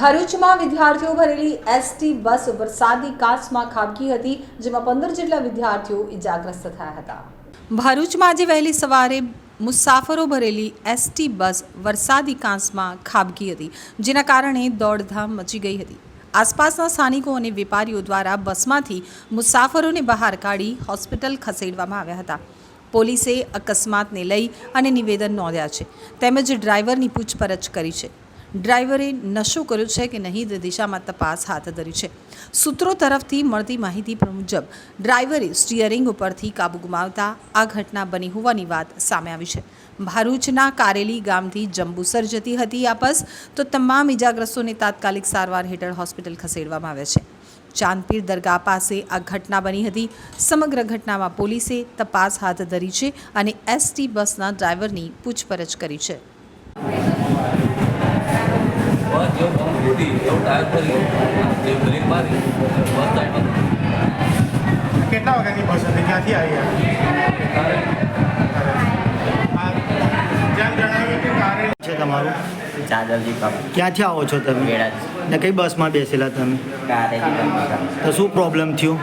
ભરૂચમાં વિદ્યાર્થીઓ ભરેલી એસટી બસ વરસાદી કાચમાં ખાબકી હતી, જેમાં પંદર જેટલા વિદ્યાર્થીઓ ઇજાગ્રસ્ત થયા હતા. ભરૂચમાં આજે વહેલી સવારે મુસાફરો ભરેલી એસટી બસ વરસાદી કાંસમાં ખાબકી હતી, જેના કારણે દોડધામ મચી ગઈ હતી. આસપાસના સ્થાનિકો અને વેપારીઓ દ્વારા બસમાંથી મુસાફરોને બહાર કાઢી હોસ્પિટલ ખસેડવામાં આવ્યા હતા. પોલીસે અકસ્માતને લઈ અને નિવેદન નોંધ્યા છે. તેમજ ડ્રાઈવરની પૂછપરછ કરી છે. ડ્રાઈવરે નશો કર્યો છે કે નહીં તે દિશામાં તપાસ હાથ ધરી છે. સૂત્રો તરફથી મળતી માહિતી મુજબ ડ્રાઈવરે સ્ટિયરિંગ ઉપરથી કાબુ ગુમાવતા આ ઘટના બની હોવાની વાત સામે આવી છે. ભરૂચના કારેલી ગામથી જંબુસર જતી હતી આ બસ તો તમામ ઇજાગ્રસ્તોને તાત્કાલિક સારવાર હેઠળ હોસ્પિટલ ખસેડવામાં આવ્યા છે. ચાંદપીર દરગાહ પાસે આ ઘટના બની હતી. સમગ્ર ઘટનામાં પોલીસે તપાસ હાથ ધરી છે અને એસટી બસના ડ્રાઈવરની પૂછપરછ કરી છે. લીધી ફરી જે બ્રેક મારી બસ સાઈડમાં કેટલા વાગ્યાની બસ હતી? ક્યાંથી આવી છે તમારું? ચાદરજી કપ ક્યાંથી આવો છો તમે? ને કઈ બસમાં બેસેલા તમે? તો શું પ્રોબ્લેમ થયો?